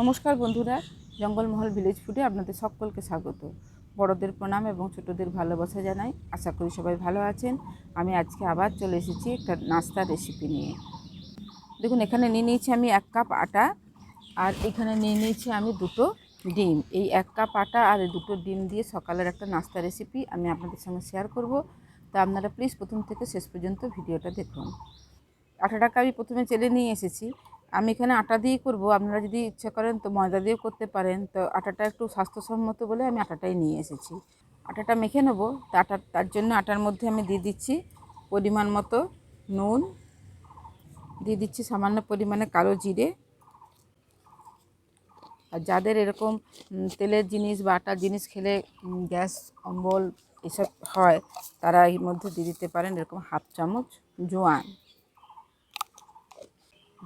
নমস্কার বন্ধুরা, জঙ্গলমহল ভিলেজ ফুডে আপনাদের সকলকে স্বাগত। বড়দের প্রণাম এবং ছোটদের ভালোবাসা জানাই। আশা করি সবাই ভালো আছেন। আমি আজকে আবার চলে এসেছি একটা নাস্তার রেসিপি নিয়ে। দেখুন, এখানে নিয়ে নিয়েছি আমি এক কাপ আটা আর এখানে নিয়ে নিয়েছি আমি দুটো ডিম। এই এক কাপ আটা আর দুটো ডিম দিয়ে সকালের একটা নাস্তা রেসিপি আমি আপনাদের সঙ্গে শেয়ার করব। তা আপনারা প্লিজ প্রথম থেকে শেষ পর্যন্ত ভিডিওটা দেখুন। আটাটাকে আমি প্রথমে চেলে নিয়ে এসেছি। আমি এখানে আটা দিয়ে করব। আপনারা যদি ইচ্ছা করেন তো ময়দা দিয়েও করতে পারেন। তো আটাটা একটু স্বাস্থ্যসম্মত বলে আমি আটাটাই নিয়ে এসেছি। আটাটা মেখে নেব। তা আটা, তার জন্য আটার মধ্যে আমি দিয়ে দিচ্ছি পরিমাণ মতো নুন। দিয়ে দিচ্ছি সামান্য পরিমাণে কালো জিরে। আর যাদের এরকম তেলের জিনিস বা আটার জিনিস খেলে গ্যাস, অম্বল এসব হয়, তারা এর মধ্যে দিয়ে দিতে পারেন এরকম হাফ চামচ জোয়ান।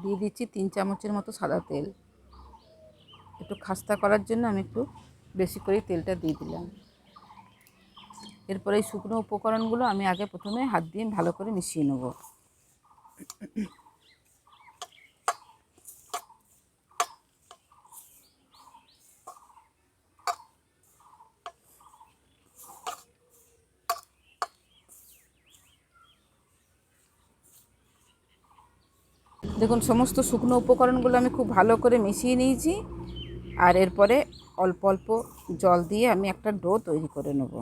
দিয়ে দিচ্ছি তিন চামচের মতো সাদা তেল। একটু খাস্তা করার জন্য আমি একটু বেশি করে তেলটা দিয়ে দিলাম। এরপরে এই শুকনো উপকরণগুলো আমি আগে প্রথমে হাত দিয়ে ভালো করে মিশিয়ে নেব। দেখুন, সমস্ত শুকনো উপকরণগুলো আমি খুব ভালো করে মিশিয়ে নিয়েছি। আর এরপরে অল্প অল্প জল দিয়ে আমি একটা ডো তৈরি করে নেব।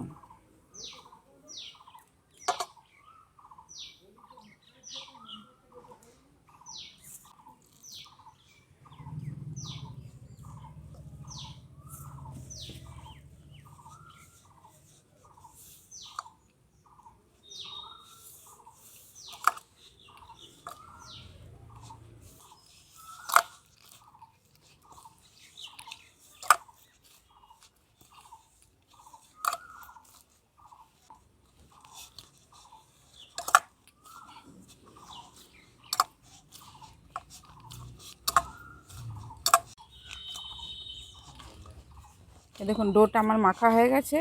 দেখুন, ডোটা আমার মাখা হয়ে গেছে।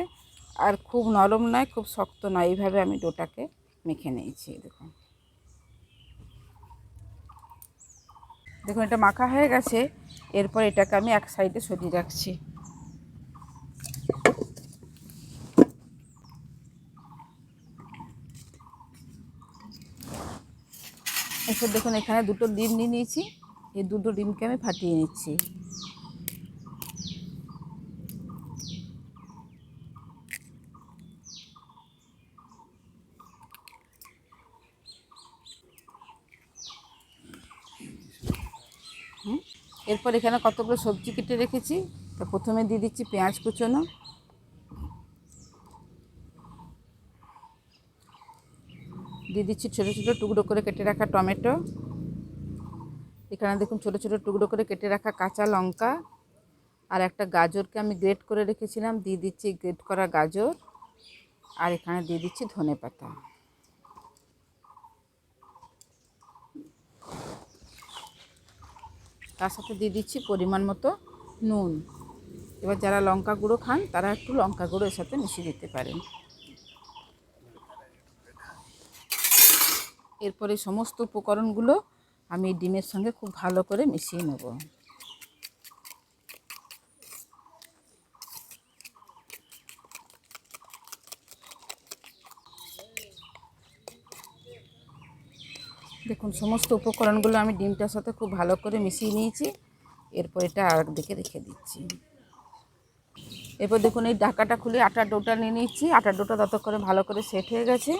আর খুব নরম নয়, খুব শক্ত নয়। এইভাবে আমি ডোটাকে মেখে নিয়েছি দেখুন। দেখুন, এটা মাখা হয়ে গেছে। এরপর এটাকে আমি এক সাইডে সরিয়ে রাখছি। এরপর দেখুন, এখানে দুটো ডিম নিয়ে নিয়েছি। এই দুটো ডিমকে আমি ফাটিয়ে নিচ্ছি। এরপর এখানে কতগুলো সবজি কেটে রেখেছি? তা প্রথমে দিয়ে দিচ্ছি পেঁয়াজ কুচোনো। দিয়ে দিচ্ছি ছোটো ছোটো টুকরো করে কেটে রাখা টমেটো। এখানে দেখুন ছোটো ছোটো টুকরো করে কেটে রাখা কাঁচা লঙ্কা আর একটা গাজরকে আমি গ্রেট করে রেখেছিলাম। দিয়ে দিচ্ছি গ্রেট করা গাজর। আর এখানে দিয়ে দিচ্ছি ধনে পাতা তার সাথে দিয়ে দিচ্ছি পরিমাণ মতো নুন। এবার যারা লঙ্কা গুঁড়ো খান, তারা একটু লঙ্কা গুঁড়ো এর সাথে মিশিয়ে দিতে পারেন। এরপরে সমস্ত উপকরণগুলো আমি ডিমের সঙ্গে খুব ভালো করে মিশিয়ে নেব। দেখুন, সমস্ত উপকরণগুলো আমি ডিমটার সাথে খুব ভালো করে মিশিয়ে নিয়েছি। এরপর এটা আর দিকে রেখে দিচ্ছি। এরপর দেখুন, এই ঢাকাটা খুলে আটার ডোটা নিয়ে নিচ্ছি। আটার ডোটা ততক্ষণে ভালো করে সেট হয়ে গেছে।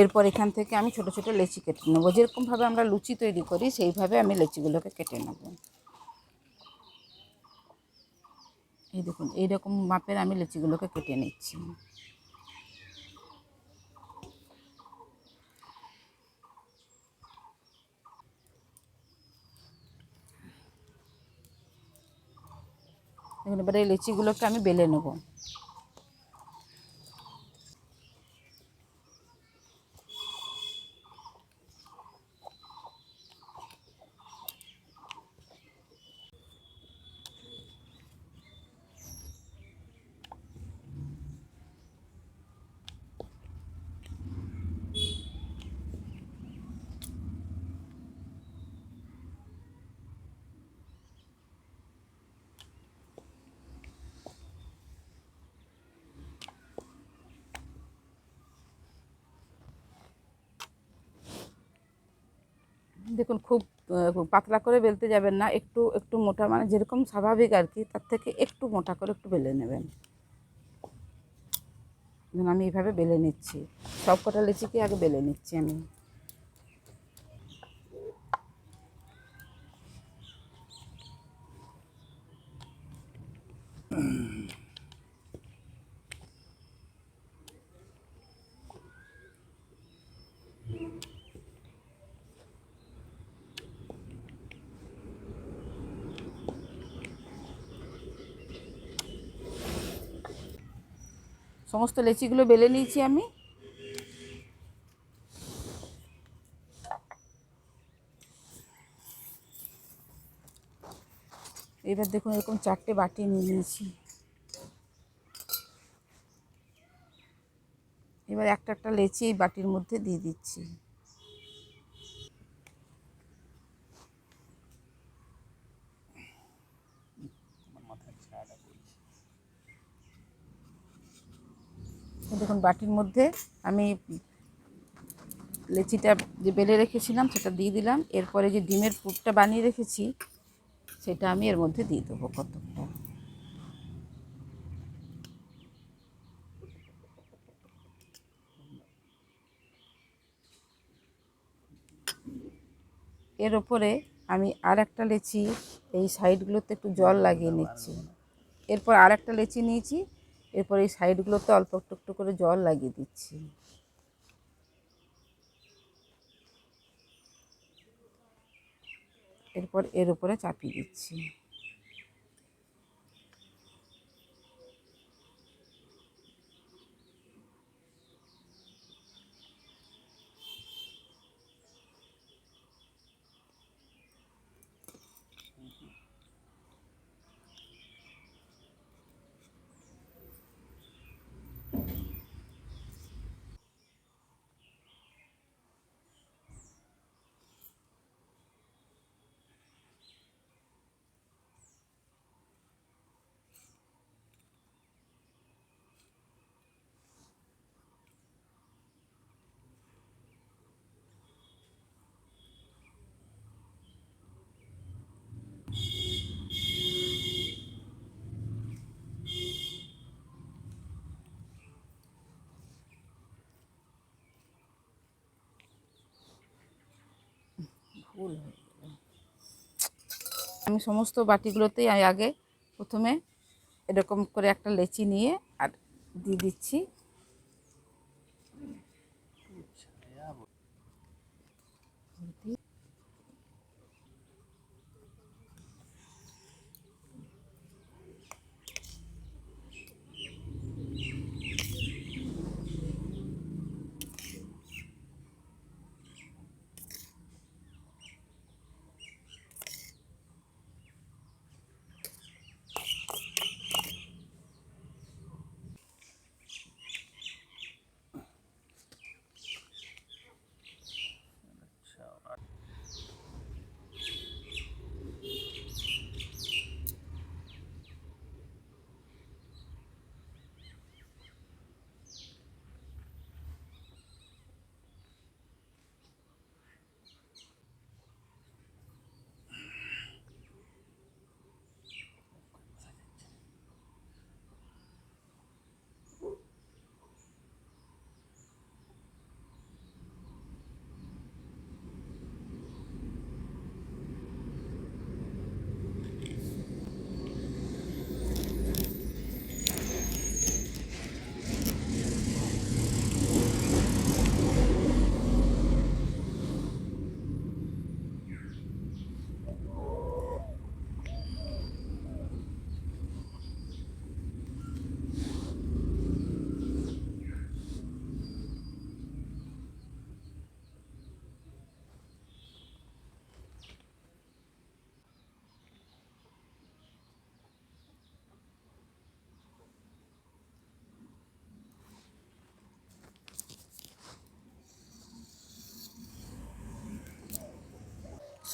এরপর এখান থেকে আমি ছোট ছোট লেচি কেটে নেব। যেরকমভাবে আমরা লুচি তৈরি করি, সেইভাবে আমি লেচিগুলোকে কেটে নেব। এই দেখুন, এইরকম মাপের আমি লেচিগুলোকে কেটে নিচ্ছি। এবারে এই লিচিগুলোকে আমি বেলে নেব। দেখুন, খুব পাতলা করে বেলতে যাবেন না, একটু একটু মোটা মানে যেরকম স্বাভাবিক আর কি, তার থেকে একটু মোটা করে একটু বেলে নেবেন। আমি এইভাবে বেলে নিচ্ছি। সব কটা লিচিকে আগে বেলে নিচ্ছি আমি। সমস্ত লেচিগুলো বেলে নিয়েছি আমি। এবার দেখুন এরকম চারটে বাটি নিয়ে নিয়েছি। এবার একটা একটা লেচি এই বাটির মধ্যে দিয়ে দিচ্ছি। দেখুন, বাটির মধ্যে আমি লেচিটা যে বেলে রেখেছিলাম সেটা দিয়ে দিলাম। এরপরে যে ডিমের পুরটা বানিয়ে রেখেছি, সেটা আমি এর মধ্যে দিয়ে দেবো কতকটা। এর ওপরে আমি আর একটা লেচি, এই সাইডগুলোতে একটু জল লাগিয়ে নিচ্ছি। এরপর আর একটা লেচি নিয়েছি এরপর এই সাইডগুলোতে অল্প একটু একটু করে জল লাগিয়ে দিচ্ছি। এরপর এর উপরে চাপিয়ে দিচ্ছি। ভুল হয়ে আমি সমস্ত বাটিগুলোতেই আগে প্রথমে এরকম করে একটা লেচি নিয়ে আর দিয়ে দিচ্ছি।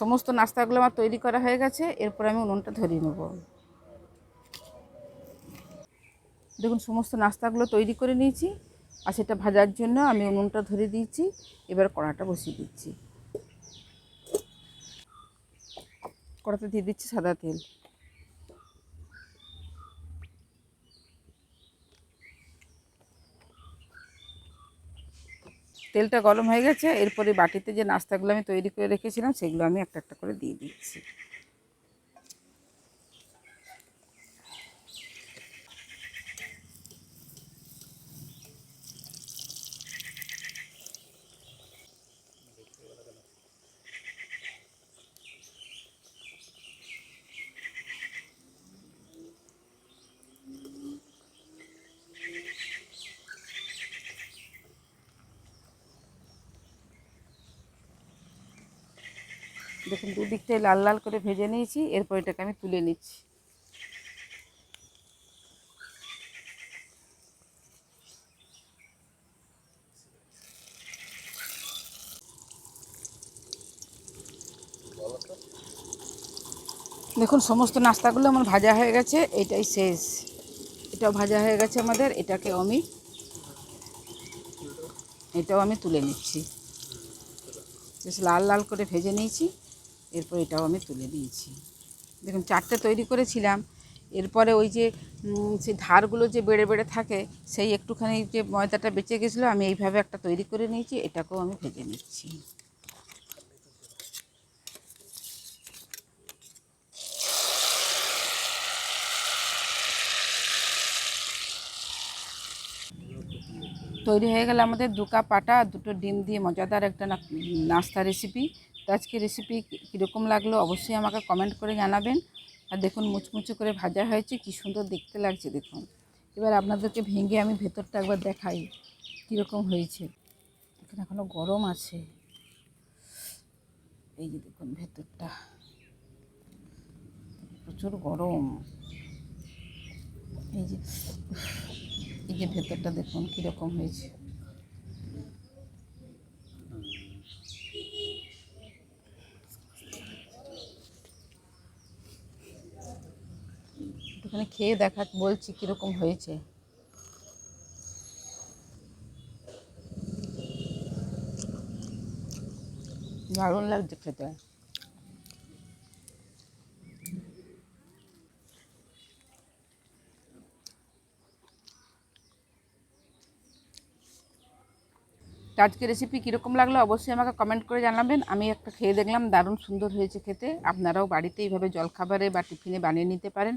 সমস্ত নাস্তাগুলো আমার তৈরি করা হয়ে গেছে, এরপর আমি উনুনটা ধরিয়ে নেব। দেখুন, সমস্ত নাস্তাগুলো তৈরি করে নিয়েছি, আর সেটা ভাজার জন্য আমি উনুনটা ধরে দিয়েছি, এবার কড়াটা বসিয়ে দিচ্ছি। কড়াতে দিয়ে দিচ্ছি সাদা তেল। তেলটা গরম হয়ে গেছে, এরপরে বাটিতে যে নাস্তাগুলো আমি তৈরি করে রেখেছিলাম, সেগুলো আমি একটা একটা করে দিয়ে দিচ্ছি। দেখুন, দুদিকটাই লাল লাল করে ভেজে নিয়েছি, এরপর এটাকে আমি তুলে নিচ্ছি। দেখুন, সমস্ত নাস্তাগুলো আমার ভাজা হয়ে গেছে, এটাই শেষ। এটাও ভাজা হয়ে গেছে আমাদের, এটাকে আমি, এটাও আমি তুলে নিচ্ছি। বেশ লাল লাল করে ভেজে নিয়েছি। এরপর এটাও আমি তুলে নিয়েছি দেখুন, চারটে তৈরি করেছিলাম। এরপরে ওই যে সেই ধারগুলো যে বেড়ে বেড়ে থাকে, সেই একটুখানি যে ময়দাটা বেঁচে গেছিল, আমি এইভাবে একটা তৈরি করে নিয়েছি, এটাকেও আমি ভেজে নিচ্ছি। তৈরি হয়ে গেল আমাদের দু কাপ আটা, দুটো ডিম দিয়ে মজাদার একটা নাস্তা রেসিপি। তো আজকে রেসিপি কীরকম লাগল অবশ্যই আমাকে কমেন্ট করে জানাবেন। আর দেখুন মুচমুচে করে ভাজা হয়েছে, কি সুন্দর দেখতে লাগছে দেখুন। এবার আপনাদেরকে ভেঙে আমি ভেতরটা একবার দেখাই, কীরকম হয়েছে। এখানে এখনও গরম আছে। এই যে দেখুন ভেতরটা। প্রচুর গরম। এই যে এই যে ভেতরটা দেখুন কীরকম হয়েছে। একটুখানি খেয়ে দেখা, বলছি কীরকম হয়েছে। দারুণ লাগছে খেতে। আজকে রেসিপি কীরকম লাগল অবশ্যই আমাকে কমেন্ট করে জানাবেন। আমি একটা খেয়ে দেখলাম, দারুণ সুন্দর হয়েছে খেতে। আপনারাও বাড়িতে এইভাবে জলখাবারে বা টিফিনে বানিয়ে নিতে পারেন।